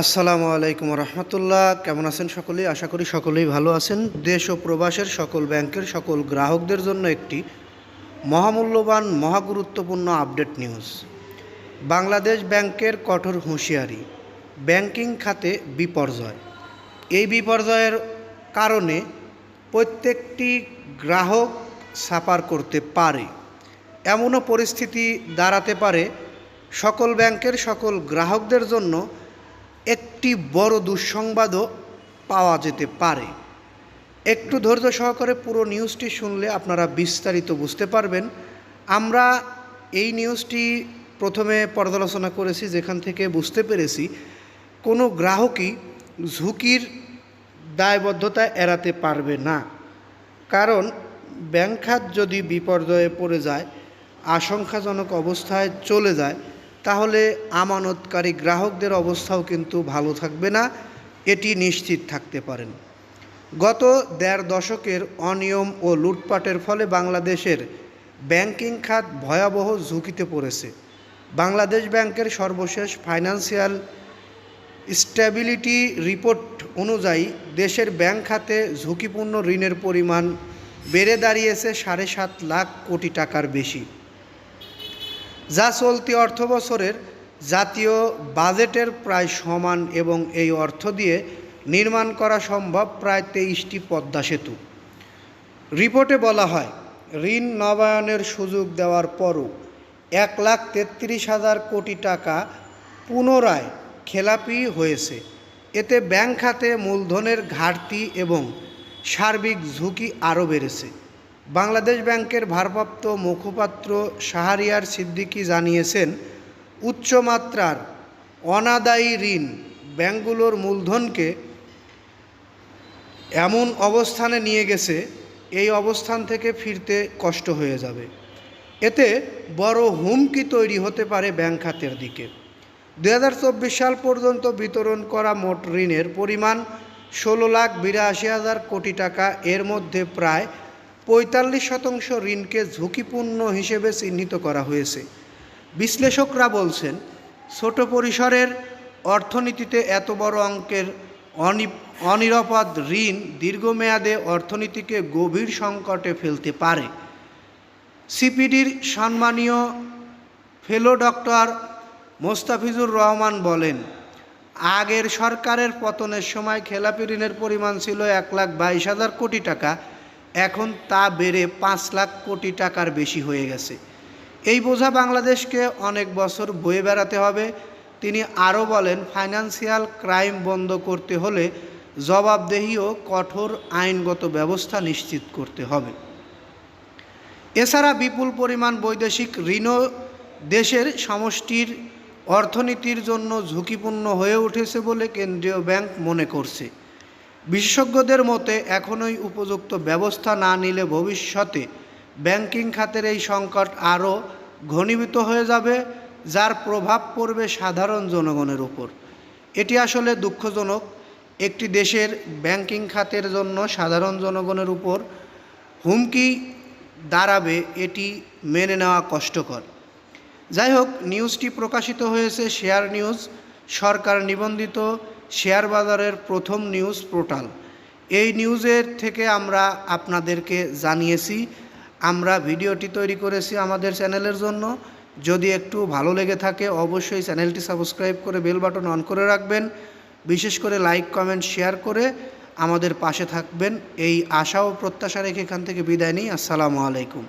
আসসালামু আলাইকুম রহমতুল্লাহ। কেমন আছেন সকলেই? আশা করি সকলেই ভালো আছেন। দেশ ও প্রবাসের সকল ব্যাংকের সকল গ্রাহকদের জন্য একটি মহামূল্যবান, মহাগুরুত্বপূর্ণ আপডেট নিউজ। বাংলাদেশ ব্যাংকের কঠোর হুঁশিয়ারি, ব্যাংকিং খাতে বিপর্যয়। এই বিপর্যয়ের কারণে প্রত্যেকটি গ্রাহক সাফার করতে পারে। এমনও পরিস্থিতি দাঁড়াতে পারে সকল ব্যাংকের সকল গ্রাহকদের জন্য একটি বড় দুঃসংবাদও পাওয়া যেতে পারে। একটু ধৈর্য সহকারে পুরো নিউজটি শুনলে আপনারা বিস্তারিত বুঝতে পারবেন। আমরা এই নিউজটি প্রথমে পর্যালোচনা করেছি, যেখান থেকে বুঝতে পেরেছি কোনো গ্রাহকই ঝুঁকির দায়বদ্ধতা এড়াতে পারবে না। কারণ ব্যাংক খাত যদি বিপর্যয়ে পড়ে যায়, আশঙ্কাজনক অবস্থায় চলে যায় তাহলে আমানতকারী গ্রাহকদের অবস্থাও কিন্তু ভালো থাকবে না, এটি নিশ্চিত থাকতে পারেন। গত দেড় দশকের অনিয়ম ও লুটপাটের ফলে বাংলাদেশের ব্যাংকিং খাত ভয়াবহ ঝুঁকিতে পড়েছে। বাংলাদেশ ব্যাংকের সর্বশেষ ফাইন্যান্সিয়াল স্ট্যাবিলিটি রিপোর্ট অনুযায়ী দেশের ব্যাংক খাতে ঝুঁকিপূর্ণ ঋণের পরিমাণ বেড়ে দাঁড়িয়েছে সাড়ে সাত লাখ কোটি টাকার বেশি। যা চলতি অর্থ বছরের জাতীয় বাজেটের প্রায় সমান এবং এই অর্থ দিয়ে নির্মাণ করা সম্ভব প্রায় তেইশটি পদ্মা সেতু। রিপোর্টে বলা হয়, ঋণ নবায়নের সুযোগ দেওয়ার পরও এক লাখ তেত্রিশ হাজার কোটি টাকা পুনরায় খেলাপি হয়েছে। এতে ব্যাংক খাতে মূলধনের ঘাটতি এবং সার্বিক ঝুঁকি আরও বেড়েছে। বাংলাদেশ ব্যাংকের ভারপ্রাপ্ত মুখপাত্র শাহরিয়ার সিদ্দিকী জানিয়েছেন উচ্চমাত্রার অনাদায়ী ঋণ ব্যাংকগুলোর মূলধনকে এমন অবস্থানে নিয়ে গেছে, এই অবস্থান থেকে ফিরতে কষ্ট হয়ে যাবে। এতে বড় হুমকি তৈরি হতে পারে ব্যাংক খাতের দিকে। দু হাজার চব্বিশ সাল পর্যন্ত বিতরণ করা মোট ঋণের পরিমাণ ষোলো লাখ বিরাশি হাজার কোটি টাকা, এর মধ্যে প্রায় পঁয়তাল্লিশ শতাংশ ঋণকে ঝুঁকিপূর্ণ হিসেবে চিহ্নিত করা হয়েছে। বিশ্লেষকরা বলছেন, ছোট পরিসরের অর্থনীতিতে এত বড় অঙ্কের অনি, অনিরাপদ ঋণ দীর্ঘমেয়াদে অর্থনীতিকে গভীর সংকটে ফেলতে পারে। সিপিডির সম্মানীয় ফেলো ডক্টর মোস্তাফিজুর রহমান বলেন, আগের সরকারের পতনের সময় খেলাপি ঋণের পরিমাণ ছিল এক লাখ বাইশ হাজার কোটি টাকা এখন তা বেড়ে পাঁচ লাখ কোটি টাকার বেশি হয়ে গেছে। এই বোঝা বাংলাদেশকে অনেক বছর বয়ে বেড়াতে হবে। তিনি আরও বলেন, ফাইন্যান্সিয়াল ক্রাইম বন্ধ করতে হলে জবাবদেহি ও কঠোর আইনগত ব্যবস্থা নিশ্চিত করতে হবে। এছাড়া বিপুল পরিমাণ বৈদেশিক ঋণও দেশের সমষ্টির অর্থনীতির জন্য ঝুঁকিপূর্ণ হয়ে উঠেছে বলে কেন্দ্রীয় ব্যাংক মনে করছে। বিশেষজ্ঞদের মতে, এখনই উপযুক্ত ব্যবস্থা না নিলে ভবিষ্যতে ব্যাংকিং খাতের এই সংকট আরও ঘনীভূত হয়ে যাবে, যার প্রভাব পড়বে সাধারণ জনগণের উপর। এটি আসলে দুঃখজনক। একটি দেশের ব্যাংকিং খাতের জন্য সাধারণ জনগণের উপর হুমকি দাঁড়াবে, এটি মেনে নেওয়া কষ্টকর। যাই হোক, নিউজটি প্রকাশিত হয়েছে শেয়ার নিউজ, সরকার নিবন্ধিত শেয়ার বাজারের প্রথম নিউজ পোর্টাল। এই নিউজের থেকে আমরা আপনাদেরকে জানিয়েছি। আমরা ভিডিওটি তৈরি করেছি আমাদের চ্যানেলের জন্য। যদি একটু ভালো লেগে থাকে, অবশ্যই চ্যানেলটি সাবস্ক্রাইব করে বেল বাটন অন করে রাখবেন। বিশেষ করে লাইক, কমেন্ট, শেয়ার করে আমাদের পাশে থাকবেন। এই আশা ও প্রত্যাশা রেখে এখান থেকে বিদায় নিই। আসসালামু আলাইকুম।